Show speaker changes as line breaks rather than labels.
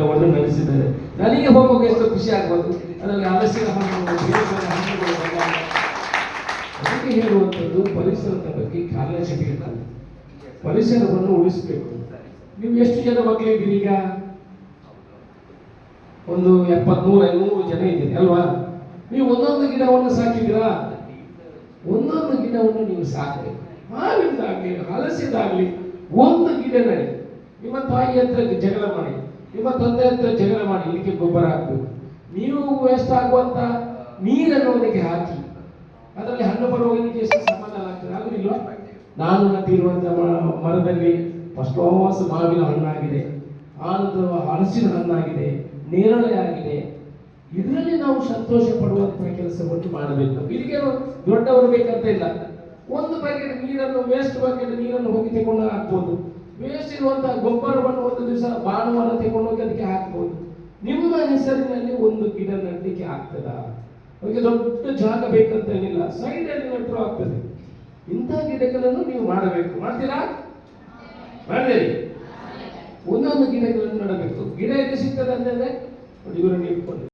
ನಡೆಸಿದ್ದಾರೆ ನನಗೆ ಹೋಗುವಾಗ ಎಷ್ಟು ಖುಷಿ ಆಗ್ಬೋದು. ಅದರಲ್ಲಿ ಹಲಸಿನ ಅದಕ್ಕೆ ಹೇಳುವಂಥದ್ದು ಪರಿಸರದ ಬಗ್ಗೆ ಕಾಳಜಿ ಪರಿಸರವನ್ನು ಉಳಿಸಬೇಕು. ನೀವು ಎಷ್ಟು ಜನ ಮಕ್ಕಳಿದ್ದೀರಿ ಈಗ? ಒಂದು ಎಪ್ಪತ್ಮೂರು ಐನೂರು ಜನ ಇದ್ದೀರಿ, ಅಲ್ವಾ? ನೀವು ಒಂದೊಂದು ಗಿಡವನ್ನು ಸಾಕಿದ್ದೀರಾ? ಒಂದೊಂದು ಗಿಡವನ್ನು ನೀವು ಸಾಕಬೇಕು ಮಾವಿಂದಾಗ್ಲಿ ಹಲಸಿದಾಗಲಿ, ಒಂದು ಗಿಡ ನಡಿ ನಿಮ್ಮ ತಾಯಿ ಹತ್ರ ಜಗಳ ಮಾಡಿ. ನಿಮ್ಮ ತಂದೆ ಹತ್ರ ಜಗಳ ಮಾಡಿ ಇದಕ್ಕೆ ಗೊಬ್ಬರ ಹಾಕಬೇಕು. ನೀವು ವೇಸ್ಟ್ ಆಗುವಂತ ನೀರನ್ನು ಅದಕ್ಕೆ ಹಾಕಿ. ಅದರಲ್ಲಿ ಹಣ್ಣು ಬರುವವರಿಗೆ ಎಷ್ಟು ಸಮಾಧಾನ ಆಗ್ತದೆ? ನಾನು ನಟ್ಟಿರುವಂತ ಮ- ಮರದಲ್ಲಿ ಫಸ್ಟ್ ಹೋಮಸ್ ಮಾವಿನ ಹಣ್ಣಾಗಿದೆ. ಆನಂತರ ಹಲಸಿನ ಹಣ್ಣಾಗಿದೆ. ನೇರಳೆ ಆಗಿದೆ. ಇದರಲ್ಲಿ ನಾವು ಸಂತೋಷ ಕೆಲಸ ಕೆಲಸವನ್ನು ಮಾಡಬೇಕು. ಇದಕ್ಕೆ ದೊಡ್ಡವರು ಬೇಕಂತ ಇಲ್ಲ. ಒಂದು ಬಕೆಟ್ ನೀರನ್ನು ವೇಸ್ಟ್ ಬಕೆಟ್ ನೀರನ್ನು ಹೋಗಿ ತಗೊಂಡು ಹಾಕ್ಬೋದು. ವೇಸ್ಟ್ ಇರುವಂತಹ ಗೊಬ್ಬರವನ್ನು ಒಂದು ದಿವಸ ಭಾನುವಾರ ತಗೊಂಡು ಹೋಗಿ ಅದಕ್ಕೆ ಹಾಕ್ಬೋದು. ನಿಮ್ಮ ಹೆಸರಿನಲ್ಲಿ ಒಂದು ಗಿಡ ನೆಡಲಿಕ್ಕೆ ಆಗ್ತದ? ಅವರಿಗೆ ದೊಡ್ಡ ಜಾಗ ಬೇಕಂತ ಏನಿಲ್ಲ. ಸೈಡ್ ಅಲ್ಲಿ ನೆಟ್ಟರು ಆಗ್ತದೆ. ಇಂಥ ಗಿಡಗಳನ್ನು ನೀವು ಮಾಡಬೇಕು. ಮಾಡ್ತೀರಾ? ಮಾಡಿರಿ. ಒಂದೊಂದು ಗಿಡಗಳನ್ನು ನೆಡಬೇಕು. ಗಿಡ ಎಲ್ಲಿ ಸಿಗ್ತದೆ ಅಂತಂದ್ರೆ ನೋಡಿ ಇಟ್ಕೊಂಡು